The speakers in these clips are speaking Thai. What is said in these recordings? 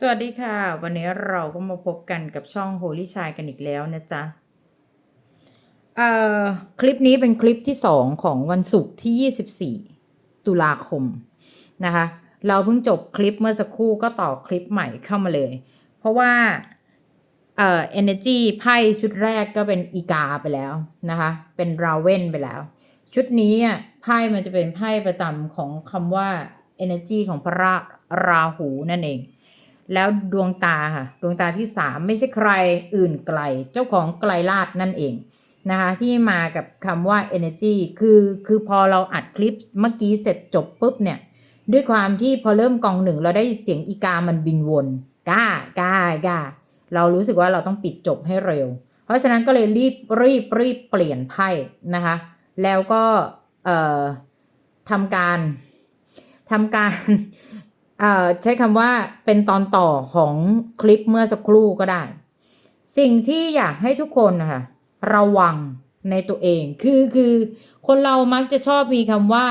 สวัสดีค่ะ วันนี้เราก็มาพบกันกับช่อง Holy ชายกันอีกแล้วนะจ๊ะเอ่อคลิปนี้เป็นคลิปที่สองของวันศุกร์ที่ 24 ตุลาคมนะคะ เราเพิ่งจบคลิปเมื่อสักครู่ก็ต่อคลิปใหม่เข้ามาเลย เพราะว่าเอ่อ energy ไพ่ชุดแรกก็เป็นอีกาไปแล้วนะคะ เป็นราเวนไปแล้ว ชุดนี้อะไพ่มันจะเป็นไพ่ประจำของคำว่า energy ของพระราราหูนั่นเอง แล้วดวงตาค่ะดวงตาที่สามไม่ใช่ใครอื่นไกล เจ้าของไกลลาดนั่นเองนะคะที่มากับคำว่า energy คือคือพอเราอัดคลิปเมื่อกี้เสร็จจบปุ๊บเนี่ย ด้วยความที่พอเริ่มกองหนึ่งเราได้เสียงอีกามันบินวนก้าก้าก้าเรารู้สึกว่าเราต้องปิดจบให้เร็ว เพราะฉะนั้นก็เลยรีบรีบรีบเปลี่ยนไพ่นะคะ แล้วก็เอ่อทำการทำการ ใช้คำว่าเป็นตอนต่อของคลิปเมื่อสักครู่ก็ได้ สิ่งที่อยากให้ทุกคนนะคะระวังในตัวเอง คือคือคนเรามักจะชอบมีคำว่า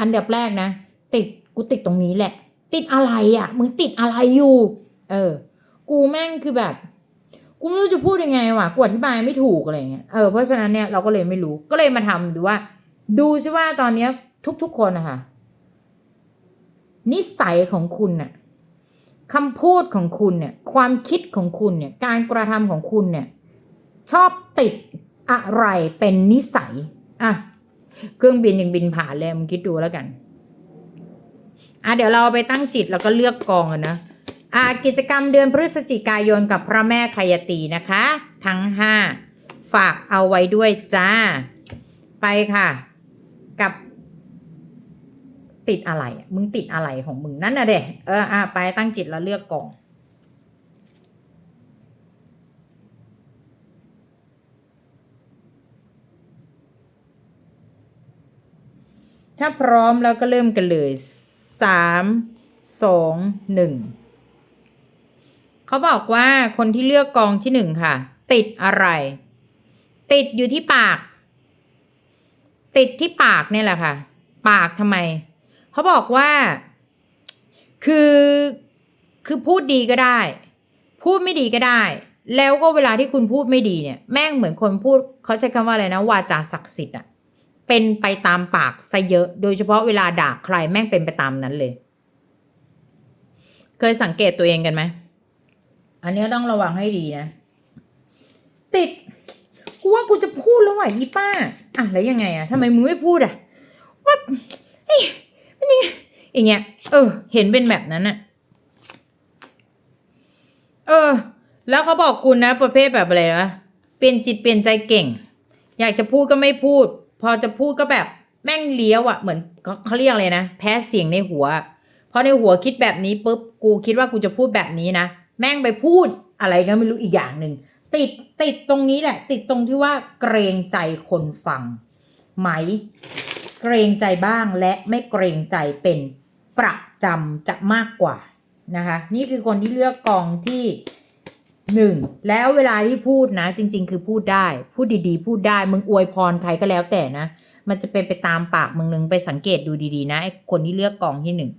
อันดับแรกนะ ติดกูติดตรงนี้แหละ ติดอะไรอะ่ะมึงติดอะไรอยู่ เออ กูแม่งคือแบบ กูไม่รู้จะพูดยังไงวะกูอธิบายไม่ถูกอะไรเงี้ยเออเพราะฉะนั้นเนี่ยเราก็เลยไม่รู้ก็เลยมาทำดูว่า ดูซิว่าตอนเนี้ยทุก ๆ คนนะคะ นิสัยของคุณน่ะคำพูดของคุณเนี่ยความคิดของคุณเนี่ยการกระทำของคุณเนี่ยชอบติดอะไรเป็นนิสัยอะเครื่องบินยังบินผ่านเลยมึงคิดดูแล้วกันอะเดี๋ยวเราไปตั้งจิตแล้วก็เลือกกองกันนะอะกิจกรรมเดือนพฤศจิกายนกับพระแม่คายตีนะคะ ทั้งห้าฝากเอาไว้ด้วยจ้า ไปค่ะ กับ ติดอะไร มึงติดอะไรของมึงนั่นน่ะเด็เอออะไปตั้งจิตแล้วเลือกกล่องถ้าพร้อมแล้วก็เริ่มกันเลยสามสองหนึ่งเขาบอกว่าคนที่เลือกกองที่หนึ่งค่ะ ติดอะไร ติดอยู่ที่ปาก ติดที่ปากเนี่ยแหละค่ะ ปากทำไม เขาบอกว่า คือคือพูดดีก็ได้ พูดไม่ดีก็ได้ แล้วก็เวลาที่คุณพูดไม่ดีเนี่ย แม่งเหมือนคนพูดเขาใช้คำว่าอะไรนะวาจาศักดิ์สิทธิ์อะเป็นไปตามปากซะเยอะ โดยเฉพาะเวลาด่าใครแม่งเป็นไปตามนั้นเลย เคยสังเกตตัวเองกันไหมอันนี้ต้องระวังให้ดีนะ ติดกูว่ากูจะพูดแล้วว่ะอีป้า อะแล้วยังไงอะทำไมมึงไม่พูดอะว่าเฮ้ย เป็นยังไงอย่างเงี้ยเออ เห็นเป็นแบบนั้นอะเออ แล้วเขาบอกคุณนะ ประเภทแบบอะไรนะเปลี่ยนจิตเปลี่ยนใจเก่ง อยากจะพูดก็ไม่พูด พอจะพูดก็แบบแม่งเลี้ยวอะเหมือนเขาเขาเรียกอะไรนะแพ้เสียงในหัวพอในหัวคิดแบบนี้ปุ๊บกูคิดว่ากูจะพูดแบบนี้นะแม่งไปพูดอะไรก็ไม่รู้อีกอย่างหนึ่งติดติดตรงนี้แหละ ติดตรงที่ว่าเกรงใจคนฟังไหม เกรงใจบ้างและไม่เกรงใจเป็นประจำจะมากกว่านะคะนี่คือคนที่เลือกกองที่หนึ่งแล้วเวลาที่พูดนะ จริง ๆ คือพูดได้ พูดดีๆ พูดได้มึงอวยพรใครก็แล้วแต่นะ มันจะเป็นไปตามปากมึงนึงไปสังเกตดูดีๆ นะไอ้คนที่เลือกกองที่หนึ่ง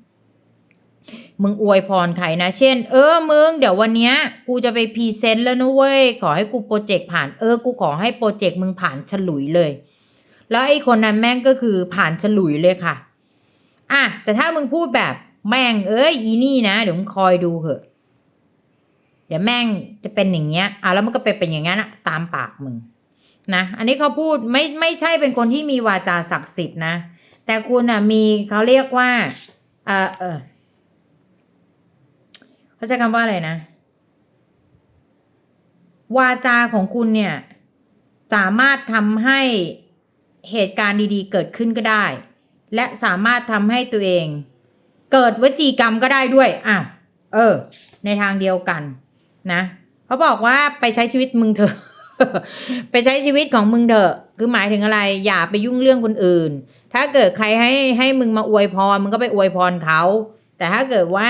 มึงอวยพรใครนะ เช่น เออมึง เดี๋ยววันเนี้ย กูจะไปพรีเซนต์แล้วนะเว้ยขอให้กูโปรเจกต์ผ่านเออกูขอให้โปรเจกต์มึงผ่านฉลุยเลย แล้วไอ้คนนั้นแม่งก็คือผ่านฉลุยเลยค่ะ อะ แต่ถ้ามึงพูดแบบแม่งเอ้ยอีนี่นะ เดี๋ยวมึงคอยดูเหอะ เดี๋ยวแม่งจะเป็นอย่างเงี้ยอะแล้วมันก็เป็นเป็นอย่างนั้นอะตามปากมึงนะอันนี้เขาพูดไม่ไม่ใช่เป็นคนที่มีวาจาศักดิ์สิทธิ์นะ แต่คุณอะมีเขาเรียกว่าเออเออเขาใช้คำว่าอะไรนะ วาจาของคุณเนี่ย สามารถทำให้ เหตุการณ์ดีๆ เกิดขึ้นก็ได้ และสามารถทำให้ตัวเอง เกิดวจีกรรมก็ได้ด้วยอ้าวเออ ในทางเดียวกัน นะเขาบอกว่าไปใช้ชีวิตมึงเถอะไปใช้ชีวิตของมึงเถอะ คือหมายถึงอะไร อย่าไปยุ่งเรื่องคนอื่น ถ้าเกิดใครให้ให้มึงมาอวยพร มึงก็ไปอวยพรเขา แต่ถ้าเกิดว่า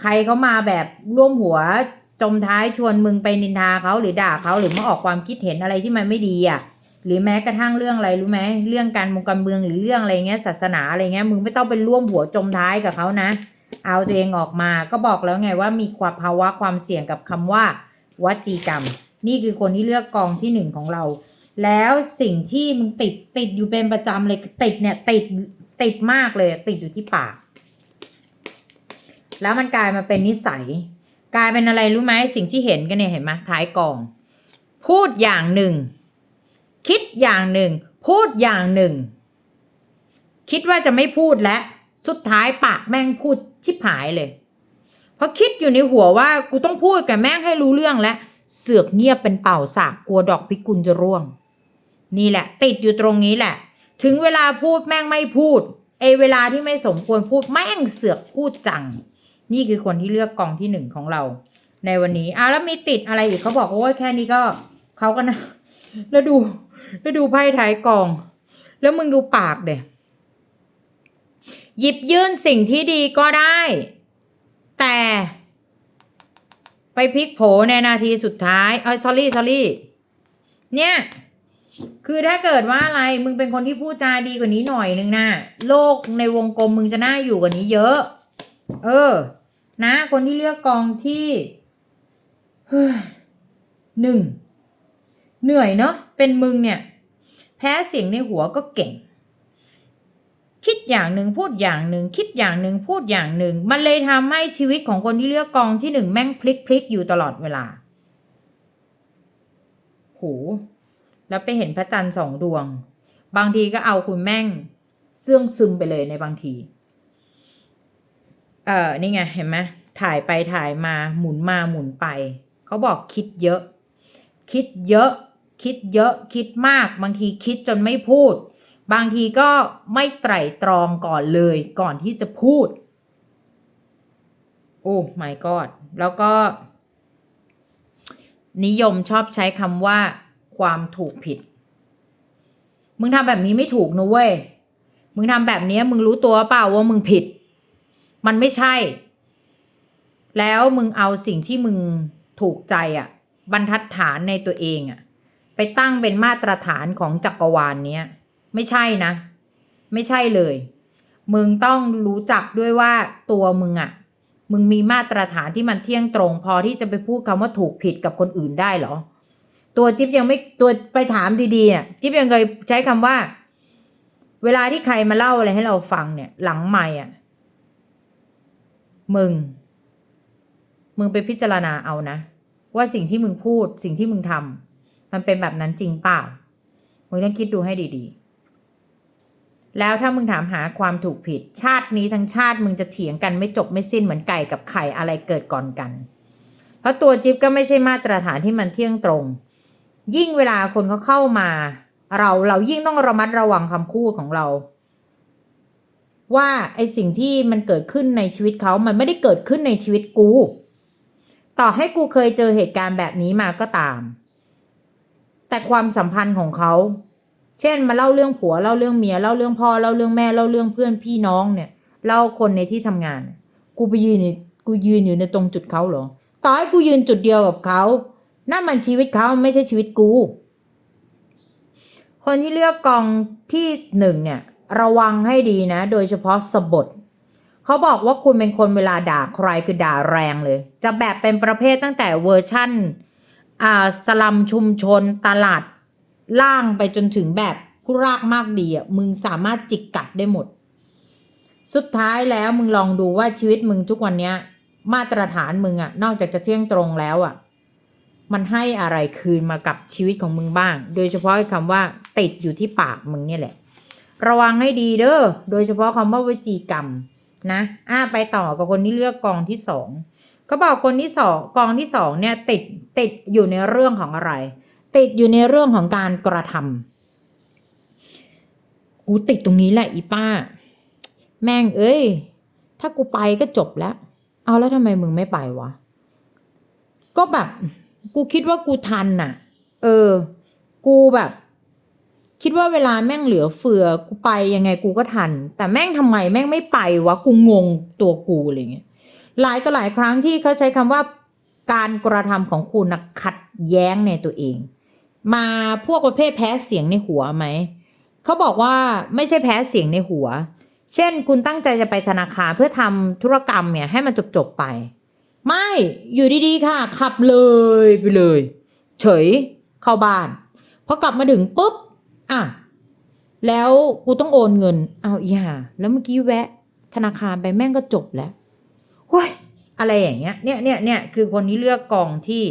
ใครเขามาแบบร่วมหัวจมท้ายชวนมึงไปนินทาเขาหรือด่าเขาหรือมาออกความคิดเห็นอะไรที่มันไม่ดีอะ หรือแม้กระทั่งเรื่องอะไรรู้ไหมเรื่องการมงการเมืองหรือเรื่องอะไรเงี้ยศาสนาอะไรเงี้ยมึงไม่ต้องไปร่วมหัวจมท้ายกับเขานะ เอาตัวเองออกมาก็บอกแล้วไงว่ามีความภาวะความเสี่ยงกับคำว่าวจีกรรม นี่คือคนที่เลือกกองที่หนึ่งของเรา แล้วสิ่งที่มึงติดติดอยู่เป็นประจำเลยติดเนี่ยติดติดมากเลยติดอยู่ที่ปาก แล้วมันกลายมาเป็นนิสัย กลายเป็นอะไรรู้ไหมสิ่งที่เห็นกันเนี่ยเห็นไหมท้ายกอง พูดอย่างหนึ่ง คิดอย่างหนึ่ง พูดอย่างหนึ่ง คิดว่าจะไม่พูดและ สุดท้ายปากแม่งพูดชิบหายเลยเพราะคิดอยู่ในหัวว่ากูต้องพูดกับแม่งให้รู้เรื่องและ เสือกเงียบเป็นเป่าสากกลัวดอกพิกุลจะร่วง นี่แหละ ติดอยู่ตรงนี้แหละ ถึงเวลาพูดแม่งไม่พูดไอเวลาที่ไม่สมควรพูดแม่งเสือกพูดจัง นี่คือคนที่เลือกกองที่หนึ่งของเรา ในวันนี้อะแล้วมีติดอะไรอีกเขาบอกโอ้ยแค่นี้ก็เขาก็นะ แล้วดู แล้วดูไพ่ท้ายกอง แล้วมึงดูปากเดยหยิบยื่นสิ่งที่ดีก็ได้ แต่ ไปพลิกโผในนาทีสุดท้ายเอ้ย sorry sorry เนี่ย คือถ้าเกิดว่าอะไร มึงเป็นคนที่พูดจาดีกว่านี้หน่อยนึงนะโลกในวงกลมมึงจะน่าอยู่กว่านี้เยอะ เออ นะ คนที่เลือกกองที่หนึ่ง เหนื่อยเนาะเป็นมึงเนี่ย แพ้เสียงในหัวก็เก่ง คิดอย่างหนึ่งพูดอย่างหนึ่ง คิดอย่างหนึ่งพูดอย่างหนึ่ง มันเลยทำให้ชีวิตของคนที่เลือกกองที่หนึ่งแม่งพลิกพลิกอยู่ตลอดเวลาโหแล้วไปเห็นพระจันทร์สองดวง บางทีก็เอาคุณแม่งเสื่องซึมไปเลยในบางที เออนี่ไงเห็นไหมถ่ายไปถ่ายมาหมุนมาหมุนไป เขาบอกคิดเยอะ คิดเยอะ คิดเยอะคิดมาก บางทีคิดจนไม่พูด บางทีก็ไม่ไตร่ตรองก่อนเลยก่อนที่จะพูด โอ้ my god แล้วก็ นิยมชอบใช้คำว่า ความถูกผิด มึงทำแบบนี้ไม่ถูกนะเว้ย มึงทำแบบนี้มึงรู้ตัวเปล่าว่ามึงผิด มันไม่ใช่ แล้วมึงเอาสิ่งที่มึงถูกใจอะ่ะ บรรทัดฐานในตัวเองอะ่ะ ไปตั้งเป็นมาตรฐานของจักรวาลเนี้ย ไม่ใช่นะ ไม่ใช่เลย มึงต้องรู้จักด้วยว่าตัวมึงอะ่ะมึงมีมาตรฐานที่มันเที่ยงตรง พอที่จะไปพูดคำว่าถูกผิดกับคนอื่นได้เหรอ ตัวจิ๊บยังไม่ตัวไปถามดีๆเนี่ยจิ๊บยังเคยใช้คำว่า เวลาที่ใครมาเล่าอะไรให้เราฟังเนี่ย หลังไม่อะ มึง มึงไปพิจารณาเอานะ ว่าสิ่งที่มึงพูดสิ่งที่มึงทำ มันเป็นแบบนั้นจริงเปล่า มึงต้องคิดดูให้ดีๆ แล้วถ้ามึงถามหาความถูกผิด ชาตินี้ทั้งชาติมึงจะเถียงกันไม่จบไม่สิ้นเหมือนไก่กับไข่อะไรเกิดก่อนกัน เพราะตัวจิ๊บก็ไม่ใช่มาตรฐานที่มันเที่ยงตรง ยิ่งเวลาคนเขาเข้ามา เราเรายิ่งต้องระมัดระวังคำพูดของเราว่าไอสิ่งที่มันเกิดขึ้นในชีวิตเขามันไม่ได้เกิดขึ้นในชีวิตกู ต่อให้กูเคยเจอเหตุการณ์แบบนี้มาก็ตาม แต่ความสัมพันธ์ของเขา เช่นมาเล่าเรื่องผัวเล่าเรื่องเมียเล่าเรื่องพ่อเล่าเรื่องแม่เล่าเรื่องเพื่อนพี่น้องเนี่ยเล่าคนในที่ทำงาน กูไปยืนกูยืนอยู่ในตรงจุดเขาเหรอ ต่อให้กูยืนจุดเดียวกับเขานั่นมันชีวิตเขาไม่ใช่ชีวิตกู คนที่เลือกกองที่หนึ่งเนี่ย ระวังให้ดีนะ โดยเฉพาะสบทเขาบอกว่าคุณเป็นคนเวลาด่าใครคือด่าแรงเลย จะแบบเป็นประเภทตั้งแต่เวอร์ชั่น อ่าสลัมชุมชนตลาดล่างไปจนถึงแบบผู้รากมากดีอะมึงสามารถจิกกัดได้หมด สุดท้ายแล้วมึงลองดูว่าชีวิตมึงทุกวันเนี้ย มาตรฐานมึงอะนอกจากจะเที่ยงตรงแล้วอะ มันให้อะไรคืนมากับชีวิตของมึงบ้าง โดยเฉพาะคำว่าติดอยู่ที่ปากมึงเนี่ยแหละ ระวังให้ดีเด้อโดยเฉพาะคำว่าวจีกรรมนะอ่าไปต่อกับคนที่เลือกกองที่สอง เขาบอกคนที่สองกองที่สองเนี่ยติดติดอยู่ในเรื่องของอะไร ติดอยู่ในเรื่องของการกระทำกูติดตรงนี้แหละอีป้า แม่งเอ้ย ถ้ากูไปก็จบแล้ว เอาแล้วทำไมมึงไม่ไปวะ ก็แบบ กูคิดว่ากูทันน่ะ เออ กูแบบ คิดว่าเวลาแม่งเหลือเฟือ กูไปยังไงกูก็ทัน แต่แม่งทำไมแม่งไม่ไปวะ กูงงตัวกูอะไรเงี้ย หลายต่อหลายครั้งที่เขาใช้คำว่าการกระทำของคุณนะขัดแย้งในตัวเอง มาพวกประเภทแพ้เสียงในหัวไหมเขาบอกว่าไม่ใช่แพ้เสียงในหัว เช่น คุณตั้งใจจะไปธนาคารเพื่อทำธุรกรรมเนี่ยให้มันจบๆไป ไม่อยู่ดีๆค่ะ ขับเลยไปเลย เฉยเข้าบ้านพอกลับมาถึงปุ๊บอะแล้วกูต้องโอนเงิน เอาอีห่าแล้วเมื่อกี้แวะ ธนาคารไปแม่งก็จบแล้ว เฮ้ยอะไรอย่างเงี้ยเนี่ยเนี่ยเนี่ยคือคนที่เลือกกองที่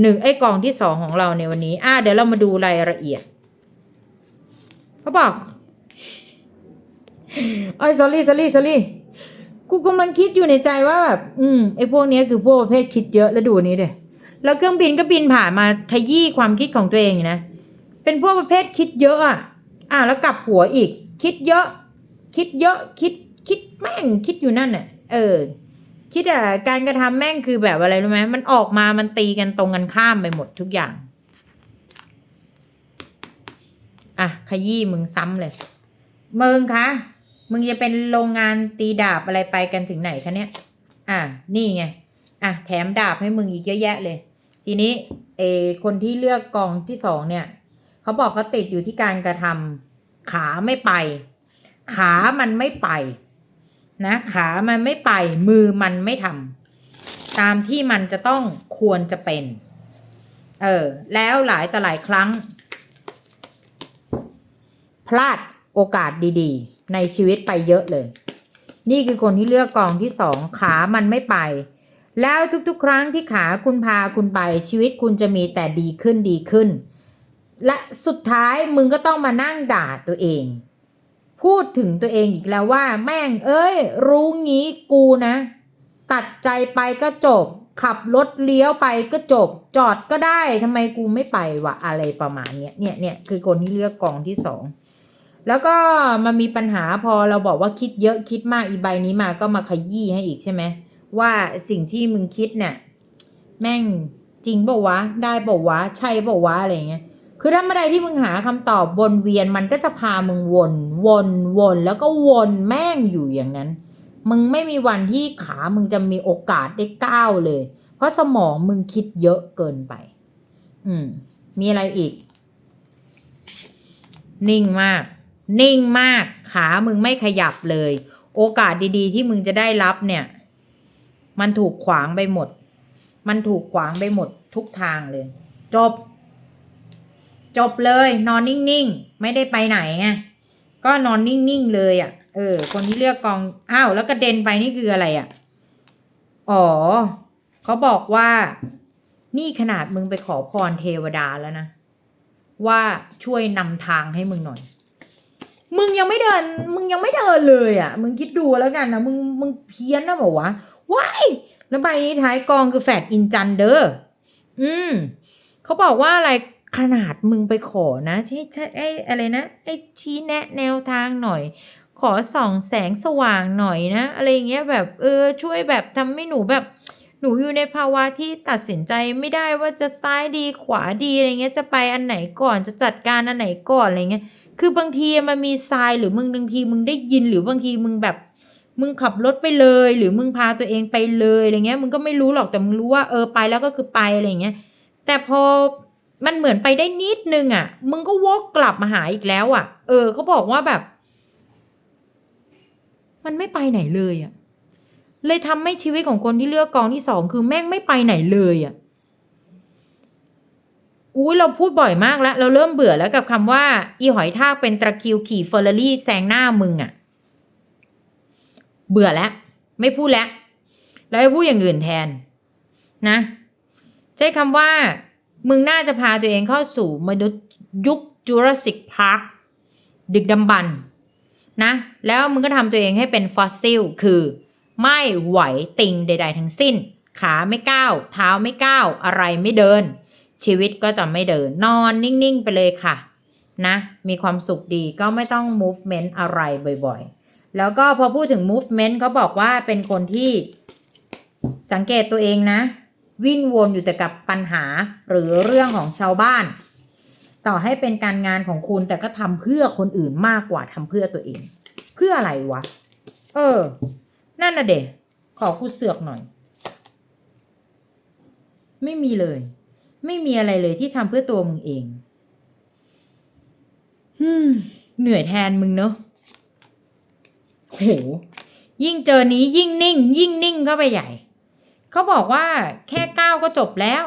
หนึ่งไอ้กองที่สองของเราในวันนี้ อะเดี๋ยวเรามาดูรายละเอียดเขาบอกไอ้ย sorry sorry sorry กูกำลังคิดอยู่ในใจว่าแบบอืมไอ้พวกนี้คือพวกประเภทคิดเยอะแล้วดูนี้เด้แล้วเครื่องบินก็บินผ่านมาขยี้ความคิดของตัวเองนะ เป็นพวกประเภทคิดเยอะอะอะแล้วกลับหัวอีก คิดเยอะ คิดเยอะ คิดคิดแม่งคิดอยู่นั่นน่ะ เออ คิดอะการกระทำแม่งคือแบบอะไรรู้ไหมมันออกมามันตีกันตรงกันข้ามไปหมดทุกอย่าง อะขยี้มึงซ้ำเลยมึงคะมึงจะเป็นโรงงานตีดาบอะไรไปกันถึงไหนคะเนี่ย อะนี่ไง อะแถมดาบให้มึงอีกเยอะแยะเลย ทีนี้เออคนที่เลือกกองที่สองเนี่ยเขาบอกเขาติดอยู่ที่การกระทำขาไม่ไป ขามันไม่ไป นะขามันไม่ไปมือมันไม่ทำตามที่มันจะต้องควรจะเป็น เออ แล้วหลายต่อหลายครั้ง พลาดโอกาสดีๆ ในชีวิตไปเยอะเลย นี่คือคนที่เลือกกองที่สองขามันไม่ไป แล้วทุกๆ ครั้งที่ขาคุณพาคุณไปชีวิตคุณจะมีแต่ดีขึ้นดีขึ้น และสุดท้ายมึงก็ต้องมานั่งด่าตัวเอง พูดถึงตัวเองอีกแล้วว่า แม่งเอ้ย รู้งี้กูนะ ตัดใจไปก็จบ ขับรถเลี้ยวไปก็จบ จอดก็ได้ทำไมกูไม่ไปวะอะไรประมาณเนี้ยเนี่ยเนี่ยคือคนที่เลือกกองที่สองแล้วก็มันมีปัญหาพอเราบอกว่าคิดเยอะคิดมากอีใบนี้มาก็มาขยี้ให้อีกใช่ไหมว่าสิ่งที่มึงคิดเนี่ยแม่งจริงเปล่าวะ ได้เปล่าวะ ใช่เปล่าวะอะไรเงี้ย คือถ้าเมื่อใดที่มึงหาคำตอบวนเวียนมันก็จะพามึงวนวนวนแล้วก็วนแม่งอยู่อย่างนั้น มึงไม่มีวันที่ขามึงจะมีโอกาสได้ก้าวเลย เพราะสมองมึงคิดเยอะเกินไป อืม มีอะไรอีก นิ่งมาก นิ่งมาก ขามึงไม่ขยับเลย โอกาสดีๆ ที่มึงจะได้รับเนี่ย มันถูกขวางไปหมด มันถูกขวางไปหมดทุกทางเลย จบ จบเลยนอนนิ่งๆ ไม่ได้ไปไหนไงก็นอนนิ่งๆเลยอะ่ะ เออ คนที่เลือกกองอ้าวแล้วกระเด็นไปนี่คืออะไรอะ่ะ อ๋อเขาบอกว่า นี่ขนาดมึงไปขอพรเทวดาแล้วนะว่าช่วยนำทางให้มึงหน่อย มึงยังไม่เดิน มึงยังไม่เดินเลยอะ่ะ มึงคิดดูแล้วกันนะมึงมึงเพี้ยนนะบอกว่าว้ายแล้วใบนี้ท้ายกองคือแฟดอินจันเดอร์อืมเขาบอกว่าอะไร ขนาดมึงไปขอนะใช่ใช่ไอ้อะไรนะไอ้ชี้แนะแนวทางหน่อย ขอส่องแสงสว่างหน่อยนะ อะไรเงี้ยแบบเออช่วยแบบทำให้หนูแบบหนูอยู่ในภาวะที่ตัดสินใจไม่ได้ว่าจะซ้ายดีขวาดีอะไรเงี้ยจะไปอันไหนก่อนจะจัดการอันไหนก่อนอะไรเงี้ยคือบางทีมันมีทรายหรือมึงบางทีมึงได้ยินหรือบางทีมึงแบบ มึงขับรถไปเลย หรือมึงพาตัวเองไปเลยอะไรเงี้ยมึงก็ไม่รู้หรอกแต่มึงรู้ว่าเออไปแล้วก็คือไปอะไรเงี้ยแต่พอ มันเหมือนไปได้นิดนึงอะ มึงก็วกกลับมาหาอีกแล้วอะ เออเขาบอกว่าแบบ มันไม่ไปไหนเลยอะ เลยทำให้ชีวิตของคนที่เลือกกองที่สองคือแม่งไม่ไปไหนเลยอะอุ้ยเราพูดบ่อยมากแล้ว เราเริ่มเบื่อแล้วกับคำว่า อีหอยทากเป็นตะคิวขี่เฟอร์รารี่แซงหน้ามึงอะ เบื่อแล้ว ไม่พูดแล้ว แล้วให้พูดอย่างอื่นแทน นะ ใช้คำว่า มึงน่าจะพาตัวเองเข้าสู่มนุษย์ยุคจูราสสิกพาร์คดึกดำบรรนะ แล้วมึงก็ทำตัวเองให้เป็นฟอสซิล คือ ไม่ไหวติงใด ๆ ทั้งสิ้น ขาไม่ก้าว เท้าไม่ก้าว อะไรไม่เดิน ชีวิตก็จะไม่เดิน นอนนิ่ง ๆ ไปเลยค่ะ นะ มีความสุขดีก็ไม่ต้อง movement อะไรบ่อย ๆ แล้วก็พอพูดถึง movement เขาบอกว่าเป็นคนที่สังเกตตัวเองนะ วิ่งวนอยู่แต่กับปัญหาหรือเรื่องของชาวบ้าน ต่อให้เป็นการงานของคุณแต่ก็ทำเพื่อคนอื่นมากกว่าทำเพื่อตัวเอง เพื่ออะไรวะ เออ นั่นน่ะเด็ขอกูเสือกหน่อย ไม่มีเลย ไม่มีอะไรเลยที่ทำเพื่อตัวมึงเองฮึมเหนื่อยแทนมึงเนอะโหยิ่งเจอนี้ยิ่งนิ่ง ยิ่งนิ่งเข้าไปใหญ่ เขาบอกว่าแค่ก้าวก็จบแล้ว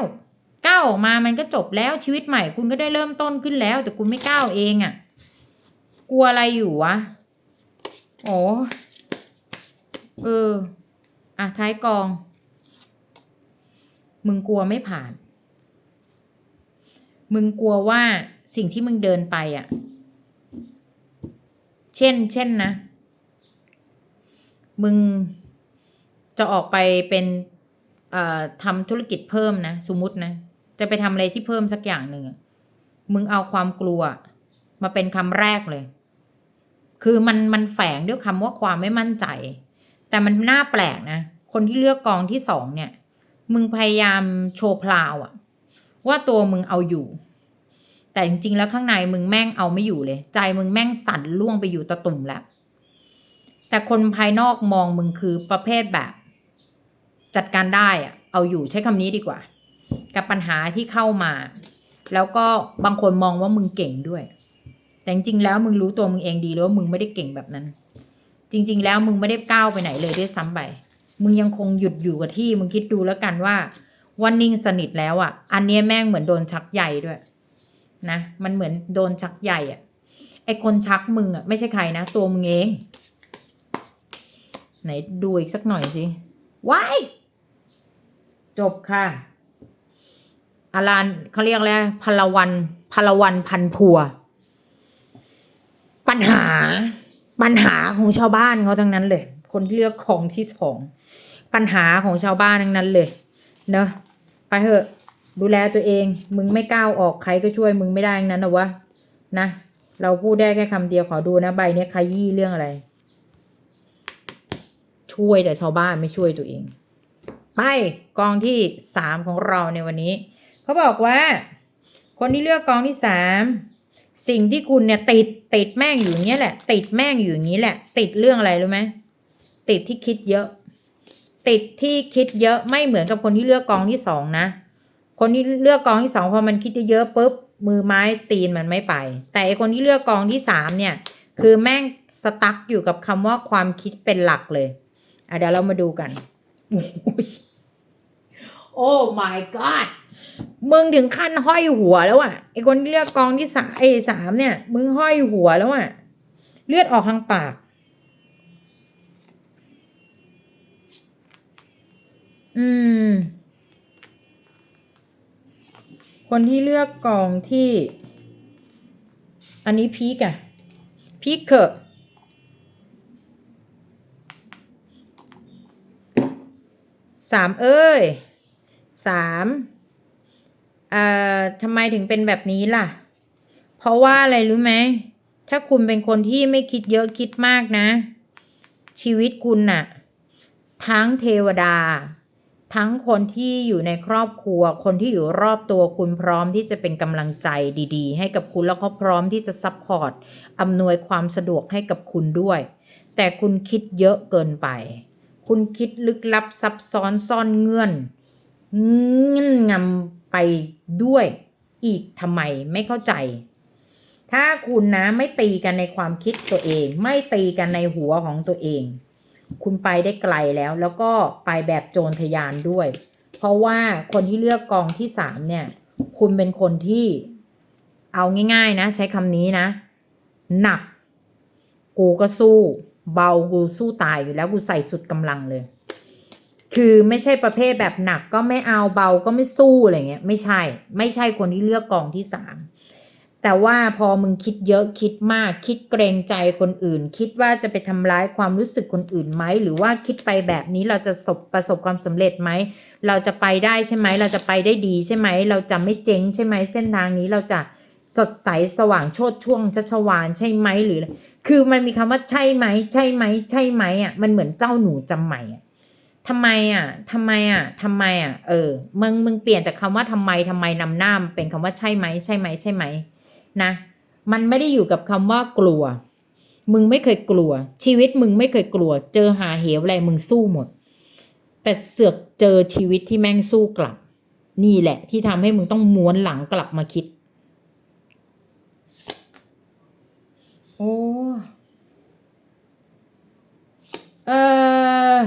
ก้าวออกมามันก็จบแล้วชีวิตใหม่คุณก็ได้เริ่มต้นขึ้นแล้ว แต่คุณไม่ก้าวเองอะ่ะ กลัวอะไรอยู่วะโอ้เออ อะท้ายกอง มึงกลัวไม่ผ่าน มึงกลัวว่าสิ่งที่มึงเดินไปอะ เช่น เช่นนะ มึงจะออกไปเป็น ทำธุรกิจเพิ่มนะสมมตินะ จะไปทำอะไรที่เพิ่มสักอย่างหนึ่งมึงเอาความกลัว มาเป็นคำแรกเลย คือมันมันแฝงด้วยคำว่าความไม่มั่นใจ แต่มันน่าแปลกนะ คนที่เลือกกองที่สองเนี่ย มึงพยายามโชว์พลาวอะว่าตัวมึงเอาอยู่ แต่จริงๆแล้วข้างในมึงแม่งเอาไม่อยู่เลย ใจมึงแม่งสั่นล่วงไปอยู่ตะตุ่มแล้วแต่คนภายนอกมองมึงคือประเภทแบบ จัดการได้อะเอาอยู่ใช้คำนี้ดีกว่า กับปัญหาที่เข้ามา แล้วก็บางคนมองว่ามึงเก่งด้วย แต่จริงๆแล้วมึงรู้ตัวมึงเองดีแล้วว่ามึงไม่ได้เก่งแบบนั้น จริง ๆ แล้วมึงไม่ได้ก้าวไปไหนเลยด้วยซ้ำไปมึงยังคงหยุดอยู่กับที่มึงคิดดูแล้วกันว่าวันนิ่งสนิทแล้วอะ อันเนี้ยแม่งเหมือนโดนชักใหญ่ด้วย นะ มันเหมือนโดนชักใหญ่อะไอคนชักมึงอะไม่ใช่ใครนะ ตัวมึงเอง ไหนดูอีกสักหน่อยสิว้าย จบค่ะอารานเขาเรียกอะไรพลวันพลวันพันพัว ปัญหา ปัญหาของชาวบ้านเขาทั้งนั้นเลย คนเลือกของที่สองปัญหาของชาวบ้านทั้งนั้นเลยเนอะไปเถอะ ดูแลตัวเอง มึงไม่ก้าวออกใครก็ช่วยมึงไม่ได้งนั้นนะวะนะเราพูดได้แค่คำเดียวขอดูนะใบเนี้ยขยี้เรื่องอะไร ช่วยแต่ชาวบ้านไม่ช่วยตัวเอง ไปกองที่สามของเราในวันนี้ เขาบอกว่า คนที่เลือกกองที่สามสิ่งที่คุณเนี่ยติดติดแม่งอยู่เงี้ยแหละ ติดแม่งอยู่อย่างนี้แหละ ติดเรื่องอะไรรู้ไหมติดที่คิดเยอะ ติดที่คิดเยอะไม่เหมือนกับคนที่เลือกกองที่สองนะ คนที่เลือกกองที่สองพอมันคิดเยอะปุ๊บมือไม้ตีนมันไม่ไป แต่ไอคนที่เลือกกองที่สามเนี่ย คือแม่งสตั๊กอยู่กับคำว่าความคิดเป็นหลักเลยอะเดี๋ยวเรามาดูกัน โอ้ my god มึงถึงขั้นห้อยหัวแล้วอะ่ะไอคนเลือกกองที่สามไอสามเนี่ย มึงห้อยหัวแล้วอะ่ะ เลือดออกทางปาก อืม คนที่เลือกกองที่ อันนี้พีกอะพีกเถอะสามเอ้ย สามเอ่อทำไมถึงเป็นแบบนี้ล่ะ เพราะว่าอะไรรู้ไหม ถ้าคุณเป็นคนที่ไม่คิดเยอะคิดมากนะ ชีวิตคุณน่ะ ทั้งเทวดา ทั้งคนที่อยู่ในครอบครัว คนที่อยู่รอบตัวคุณพร้อมที่จะเป็นกำลังใจดีๆ ให้กับคุณแล้วเขาพร้อมที่จะซัพพอร์ตอำนวยความสะดวกให้กับคุณด้วย แต่คุณคิดเยอะเกินไป คุณคิดลึกลับซับซ้อนซ่อนเงื่อน เงื่อนงำไปด้วยอีกทำไมไม่เข้าใจ ถ้าคุณนะไม่ตีกันในความคิดตัวเอง ไม่ตีกันในหัวของตัวเอง คุณไปได้ไกลแล้วแล้วก็ไปแบบโจรทยานด้วย เพราะว่าคนที่เลือกกองที่สามเนี่ย คุณเป็นคนที่เอาง่าย ๆ นะ ใช้คำนี้นะ หนัก กูก็สู้ เบากูสู้ตายอยู่แล้วกูใส่สุดกำลังเลย คือไม่ใช่ประเภทแบบหนักก็ไม่เอาเบาก็ไม่สู้อะไรเงี้ยไม่ใช่ ไม่ใช่คนที่เลือกกองที่สามแต่ว่าพอมึงคิดเยอะคิดมากคิดเกรงใจคนอื่น คิดว่าจะไปทำร้ายความรู้สึกคนอื่นไหมหรือว่าคิดไปแบบนี้เราจะสบประสบความสำเร็จไหมเราจะไปได้ใช่ไหมเราจะไปได้ดีใช่ไหมเราจะไม่เจ๊งใช่ไหมเส้นทางนี้เราจะสดใสสว่างโชดช่วงชัชวานใช่ไหมหรืออะไรคือมันมีคำว่าใช่ไหมใช่ไหมใช่ไหมอะมันเหมือนเจ้าหนูจำใหม่อะ ทำไมอะทำไมอะทำไมอะ เออ มึง มึงเปลี่ยนจากคำว่าทำไมทำไมนำหน้ามเป็นคำว่าใช่ไหม ใช่ไหม ใช่ไหม นะ มันไม่ได้อยู่กับคำว่ากลัว มึงไม่เคยกลัว ชีวิตมึงไม่เคยกลัว เจอหาเหวอะไรมึงสู้หมด แต่เสือกเจอชีวิตที่แม่งสู้กลับ นี่แหละ ที่ทำให้มึงต้องม้วนหลังกลับมาคิด โอ้ เออ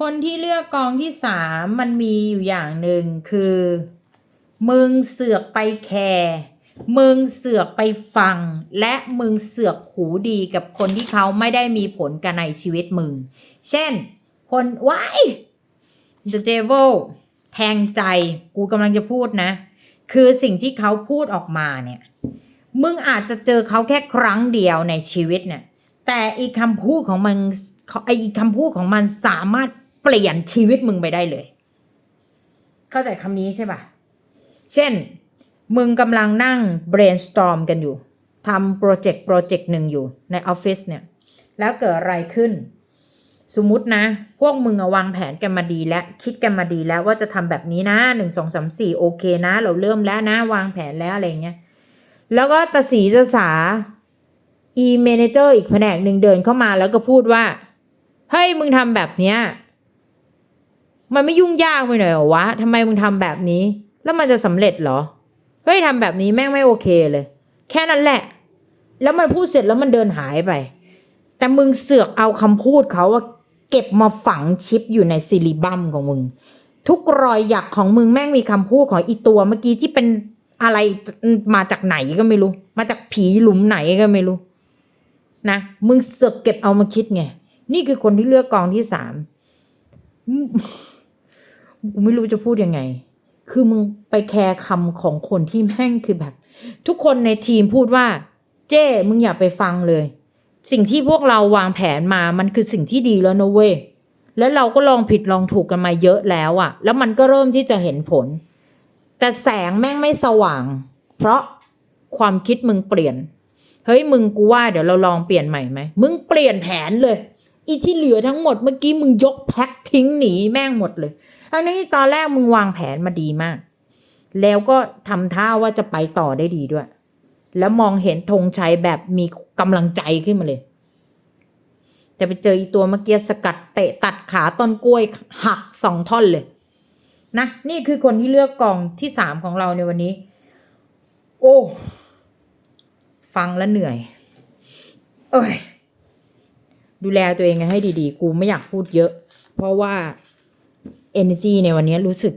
คนที่เลือกกองที่สามมันมีอยู่อย่างหนึ่งคือ มึงเสือกไปแคร์มึงเสือกไปฟัง และมึงเสือกหูดีกับคนที่เขาไม่ได้มีผลกับในชีวิตมึง เช่น คนว้าย The Devil แทงใจกูกำลังจะพูดนะ คือสิ่งที่เขาพูดออกมาเนี่ย มึงอาจจะเจอเขาแค่ครั้งเดียวในชีวิตเนี่ย แต่อีกคำพูดของมันไออีกคำพูดของมันสามารถ เปลี่ยนชีวิตมึงไปได้เลย เข้าใจคำนี้ใช่ปะเช่น มึงกำลังนั่ง brainstorm กันอยู่ทำโปรเจกต์โปรเจกต์หนึ่งอยู่ในออฟฟิศเนี่ย แล้วเกิดอะไรขึ้น สมมุตินะ พวกมึงวางแผนกันมาดีแล้ว คิดกันมาดีแล้วว่าจะทำแบบนี้นะหนึ่งสองสามสี่โอเคนะ เราเริ่มแล้วนะ วางแผนแล้วอะไรเงี้ย แล้วก็ตาสีตาสาอีเมเนเจอร์อีกแผนกหนึ่งเดินเข้ามาแล้วก็พูดว่า เฮ้ยมึงทำแบบเนี้ย มันไม่ยุ่งยากไปหน่อยเหรอวะทำไมมึงทำแบบนี้ แล้วมันจะสำเร็จเหรอเฮ้ยทำแบบนี้แม่งไม่โอเคเลย แค่นั้นแหละ แล้วมันพูดเสร็จแล้วมันเดินหายไป แต่มึงเสือกเอาคำพูดเขาว่าเก็บมาฝังชิปอยู่ในซิลิบัมของมึง ทุกรอยหยักของมึงแม่งมีคำพูดของอีตัวเมื่อกี้ที่เป็นอะไรมาจากไหนก็ไม่รู้ มาจากผีหลุมไหนก็ไม่รู้ นะ มึงเสือกเก็บเอามาคิดไง นี่คือคนที่เลือกกองที่สามอืม กูไม่รู้จะพูดยังไง คือมึงไปแคร์คำของคนที่แม่งคือแบบ ทุกคนในทีมพูดว่า เจ้มึงอย่าไปฟังเลย สิ่งที่พวกเราวางแผนมามันคือสิ่งที่ดีแล้วนะเว้ยแล้วเราก็ลองผิดลองถูกกันมาเยอะแล้วอะแล้วมันก็เริ่มที่จะเห็นผล แต่แสงแม่งไม่สว่าง เพราะความคิดมึงเปลี่ยน เฮ้ยมึงกูว่าเดี๋ยวเราลองเปลี่ยนใหม่ไหม มึงเปลี่ยนแผนเลย อีที่เหลือทั้งหมดเมื่อกี้มึงยกแพ็คทิ้งหนีแม่งหมดเลย อันนี้ตอนแรกมึงวางแผนมาดีมาก แล้วก็ทำท่าว่าจะไปต่อได้ดีด้วย แล้วมองเห็นธงชัยแบบมีกำลังใจขึ้นมาเลยแต่ไปเจออีตัวเมื่อกี้สกัดเตะตัดขาต้นกล้วยหักสองท่อนเลยนะนี่คือคนที่เลือกกองที่สามของเราในวันนี้ โอ้ฟังแล้วเหนื่อย เอ้ย ดูแลตัวเองให้ดีๆ กูไม่อยากพูดเยอะ เพราะว่า energy ในวันนี้รู้สึก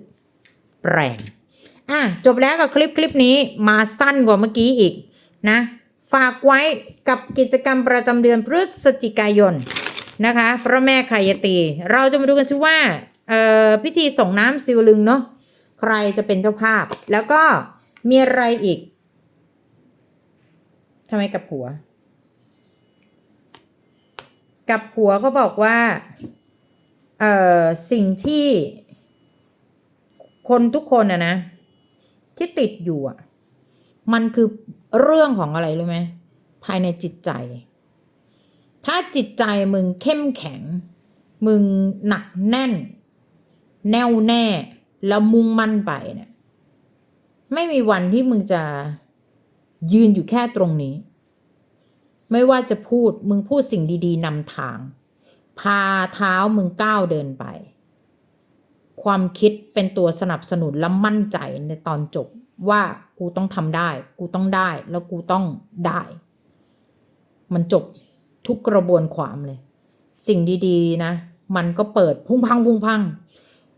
แรงอะจบแล้วกับคลิปคลิปนี้มาสั้นกว่าเมื่อกี้อีกนะ ฝากไว้กับกิจกรรมประจำเดือนพฤศจิกายนนะคะพระแม่ขายตี เราจะมาดูกันซิว่าเอ่อพิธีส่งน้ำสิวลึงเนาะใครจะเป็นเจ้าภาพ แล้วก็มีอะไรอีกทำไมกับหัว กับหัวเขาบอกว่า เอ่อสิ่งที่ คนทุกคนอะนะ ที่ติดอยู่อะมันคือเรื่องของอะไรรู้ไหมภายในจิตใจ ถ้าจิตใจมึงเข้มแข็ง มึงหนักแน่น แน่วแน่ แล้วมุ่งมั่นไปเนี่ยไม่มีวันที่มึงจะยืนอยู่แค่ตรงนี้ ไม่ว่าจะพูดมึงพูดสิ่งดี ๆนำทาง พาเท้ามึงก้าวเดินไป ความคิดเป็นตัวสนับสนุนและมั่นใจในตอนจบว่ากูต้องทำได้ กูต้องได้ แล้วกูต้องได้ มันจบทุกกระบวนความเลย สิ่งดีๆนะ มันก็เปิดพุ่งพังพุ่งพัง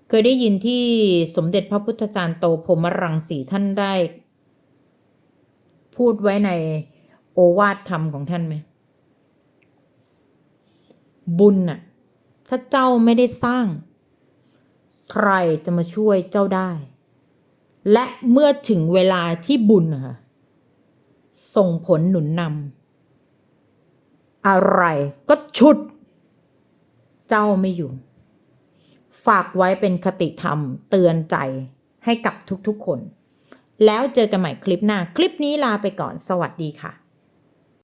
เคยได้ยินที่สมเด็จพระพุทธจารย์โตพรมรังสีท่านได้ พูดไว้ในโอวาทธรรมของท่านไหม บุญน่ะ ถ้าเจ้าไม่ได้สร้าง ใครจะมาช่วยเจ้าได้ และเมื่อถึงเวลาที่บุญนะคะส่งผลหนุนนำอะไรก็ชุด เจ้าไม่อยู่ ฝากไว้เป็นคติธรรมเตือนใจให้กับทุกๆคน แล้วเจอกันใหม่คลิปหน้า คลิปนี้ลาไปก่อนสวัสดีค่ะ